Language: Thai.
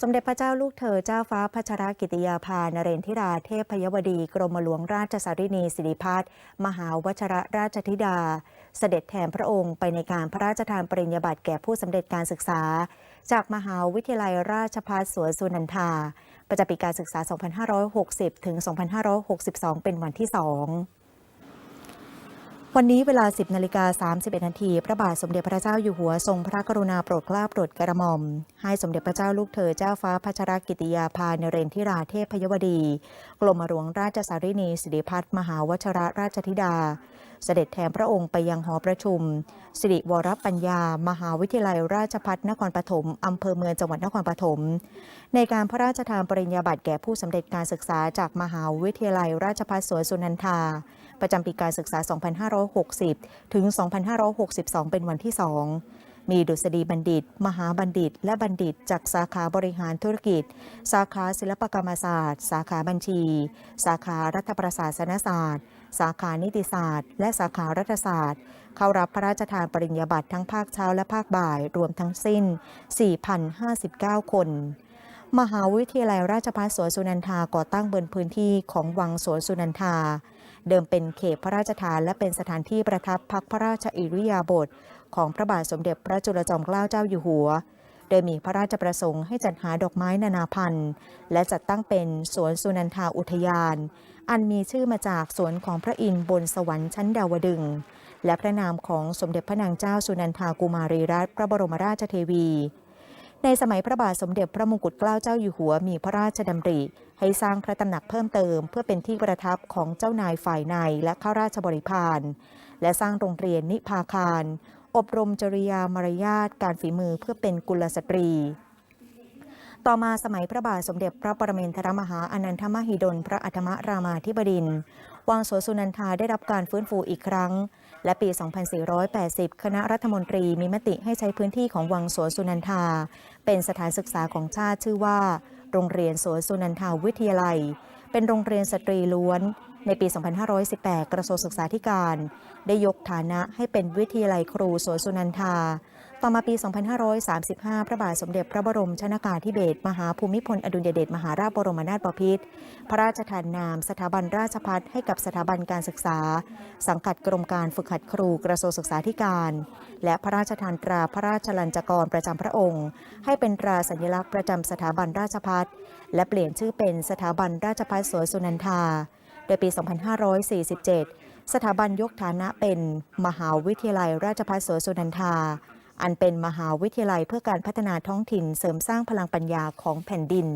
สมเด็จพระเจ้าลูกเธอเจ้าฟ้าพัชรกิติยาภานเรนทิราเทพพยวดี กรมหลวงราชสารินีสิริพัฒน์มหาวชรราชธิดา เสด็จแทนพระองค์ไปในการพระราชทานปริญญาบัตรแก่ผู้สำเร็จการศึกษา จากมหาวิทยาลัยราชภัฏสวนสุนันทา ประจำปีการศึกษา 2560 ถึง 2562 เป็นวันที่2 วันนี้เวลา 10นาฬิกา31นาทีพระบาทสมเด็จพระเจ้าอยู่หัวทรงพระกรุณาโปรดเกล้าโปรดกระหม่อม ให้สมเด็จพระเจ้าลูกเธอเจ้าฟ้าพัชรกิติยาภานเรนทิราเทพยวดี กรมหลวงราชสารินีสิริพัฒน์มหาวชรราชธิดา เสด็จแทนพระองค์ไปยังหอประชุม สิริวรปัญญา มหาวิทยาลัยราชภัฏนครปฐมอำเภอเมืองจังหวัดนครปฐมในการพระราชทานปริญญาบัตรแก่ผู้สำเร็จการศึกษาจากมหาวิทยาลัยราชภัฏสวนสุนันทา ประจำปีการศึกษา 2560 ถึง 2562 เป็นวันที่ 2 มีดุษฎีบัณฑิต มหาบัณฑิต และบัณฑิตจากสาขาบริหารธุรกิจ สาขาศิลปกรรมศาสตร์ สาขาบัญชี สาขารัฐประศาสนศาสตร์ สาขานิติศาสตร์ และสาขารัฐศาสตร์ เข้ารับพระราชทานปริญญาบัตรทั้งภาคเช้าและภาคบ่ายรวมทั้งสิ้น 4,059 คน มหาวิทยาลัยราชภัฏสวนสุนันทาก่อตั้งบนพื้นที่ของวังสวนสุนันทา เดิมเป็นเขตพระราชทานและเป็นสถานที่ประทับพักพระราชอิริยาบถของพระบาทสมเด็จพระจุลจอมเกล้าเจ้าอยู่หัว โดยมีพระราชประสงค์ให้จัดหาดอกไม้นานาพันธุ์ และจัดตั้งเป็นสวนสุนันทาอุทยาน อันมีชื่อมาจากสวนของพระอินทร์บนสวรรค์ชั้นดาวดึงและพระนามของสมเด็จพระนางเจ้าสุนันทากุมารีรัตน์พระบรมราชเทวี ในสมัยพระบาทสมเด็จพระมงกุฎเกล้าเจ้าอยู่หัวมีพระราชดำริ ให้สร้างพระตำหนักเพิ่มเติม เพื่อเป็นที่ประทับของเจ้านายฝ่ายในและข้าราชบริพารและสร้างโรงเรียนนิพาคาร อบรมจริยามารยาทการฝีมือเพื่อเป็นกุลสตรี ต่อมาสมัยพระบาทสมเด็จพระปรเมนทรมหาอนันทมหิดลพระอัฏฐมรามาธิบดินทรวังสวนสุนันทาได้รับการฟื้นฟูอีกครั้ง และปี 2480 คณะรัฐมนตรีมีมติให้ใช้พื้นที่ของวังสวนสุนันทา เป็นสถานศึกษาของชาติชื่อว่า โรงเรียนสวนสุนันทาวิทยาลัย เป็นโรงเรียนสตรีล้วน ในปี 2518 กระทรวงศึกษาธิการ ได้ยกฐานะให้เป็นวิทยาลัยครูสวนสุนันทา ต่อมาปี 2535 พระบาทสมเด็จพระบรมชนากาธิเบศรมหาภูมิพลอดุลยเดชมหาราชบรมนาถบพิตรพระราชทานนาม สถาบันราชพัฒให้กับสถาบันการศึกษา สังกัดกรมการฝึกหัดครูกระทรวงศึกษาธิการ และพระราชทานตราพระราชลัญจกรประจำพระองค์ ให้เป็นตราสัญลักษณ์ประจำสถาบันราชพัฒและเปลี่ยนชื่อเป็นสถาบันราชพัฒสวนสุนันทา โดยปี 2547 สถาบันยกฐานะเป็น มหาวิทยาลัยราชภัฏสวนสุนันทา อันเป็นมหาวิทยาลัยเพื่อการพัฒนาท้องถิ่นเสริมสร้างพลังปัญญาของแผ่นดิน